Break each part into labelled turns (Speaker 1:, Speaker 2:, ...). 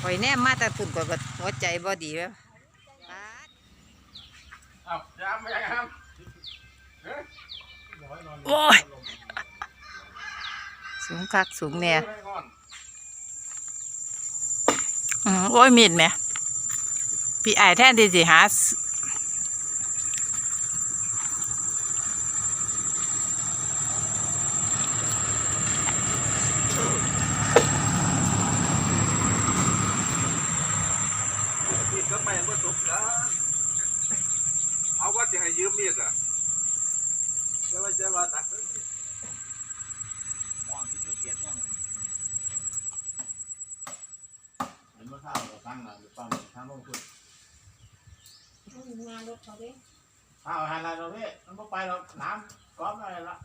Speaker 1: ข่อยแนมมาแต่ฝุ่นก่อนหัวใจบ่ดีแล้วป๊าด
Speaker 2: อ้าวย้ำไม่ย้
Speaker 1: โอ้ยสูงคักสูงแน่ำ
Speaker 2: ก่อน
Speaker 1: อืมโอ้ยมีดแหมพี่ไอ้ายแทนที่สิหาส
Speaker 2: มีดก็ไปเมื่อจบกันเอาว่าจะให้ยืมมีดอะ จะว่าจะว่าตัดเพิ่มสิว่างที่จะเกียดว่าง
Speaker 3: เห็นว่าข้าวเราตั้งหลังหรือปั้มทางลงทุน
Speaker 4: งานรถเขาเด้
Speaker 3: ข้าวหันอะไรเราพี่มันไม่ไปเราน้ำก้อมอะไรละ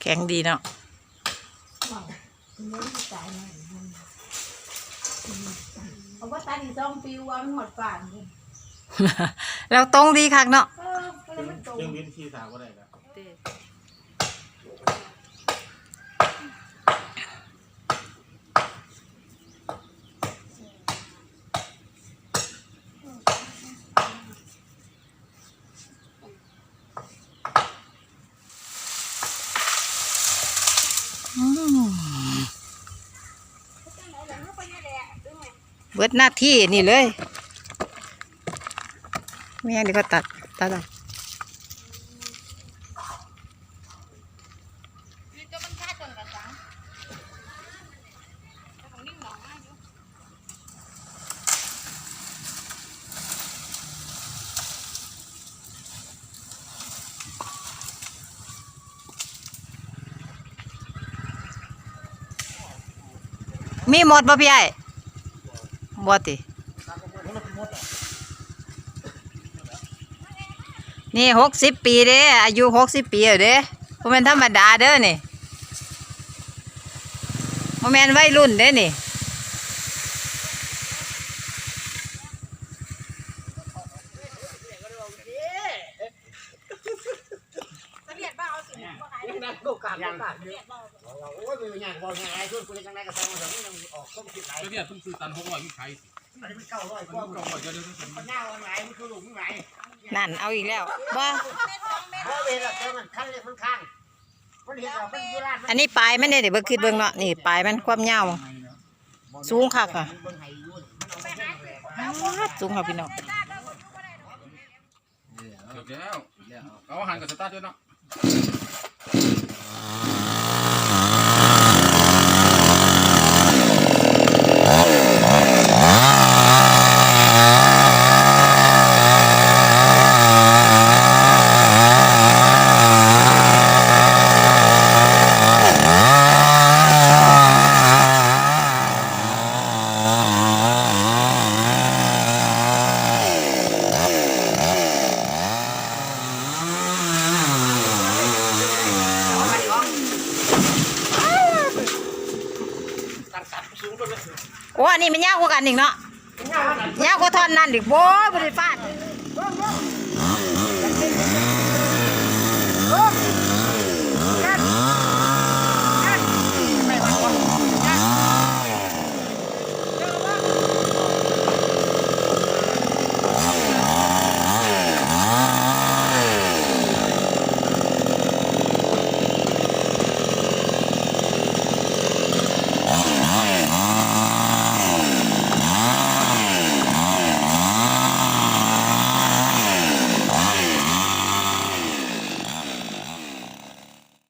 Speaker 1: แข็งดีเนาะ
Speaker 4: เลี้ยงตายมาเอาว่าตายอีกสองปีว่ามันหมดป่านเลย
Speaker 1: แล้วตรงดีคักเนาะ
Speaker 4: เออก็เลยมันตรง
Speaker 3: ยังวินที่สาวก็ได้ครับ
Speaker 1: อื เบิดหน้าที่นี่เลยไม่งั้นเดี๋ยวก็ตัดตัดเอามีหมดบ่พี่ไอ้ บ่ติ นี่หกสิบปีเด้อายุหกสิบปีแล้วเด้บ่แม่นธรรมดาเด้อนี่บ่แม่นวัยรุ่นเด้
Speaker 3: อนี่ โอกาสโอกาสเยอะโอ้ยเป็นอย่างบอกยังไงช่วยคุยกันได้กับแฟนมันยังออกต้มจิตไหล
Speaker 2: เดี๋ยวเนี่ยเพิ่งซื้อตันหกร้อยยี่สิบไทย
Speaker 3: อันนี้มันเก้าร้อยก
Speaker 2: ก็
Speaker 3: ว่า
Speaker 2: ก็เดี๋ยวเดี๋ยวเดี๋ยว
Speaker 3: มันยาวมันไหนมันคือหลุมไหน
Speaker 1: นั่นเอาอีกแล้วบ่
Speaker 3: เพราะเวลาเจอมันขั้นเล็กมันข้างมันเห็นเราเป็นยุราช
Speaker 1: อันนี้ปลายมันเด้เดี๋ยวเบิ่งคิดเบิ่งเนาะนี่ปลายมันความยาวสูงคักอะ
Speaker 3: เบิ่งให้ยุ่นมันเอาไปแย่งแหลก
Speaker 1: ป๊าดสูงค่ะพี่น้อง
Speaker 2: เดี๋ยวแล้วเอาอาหารกับสตาร์ทด้วยเนาะ
Speaker 3: Ah.
Speaker 1: โอ้อันนี้มันยากกว่ากันอีกเนาะยากกว่าท่อนนั่นอีกโว้บริฟาด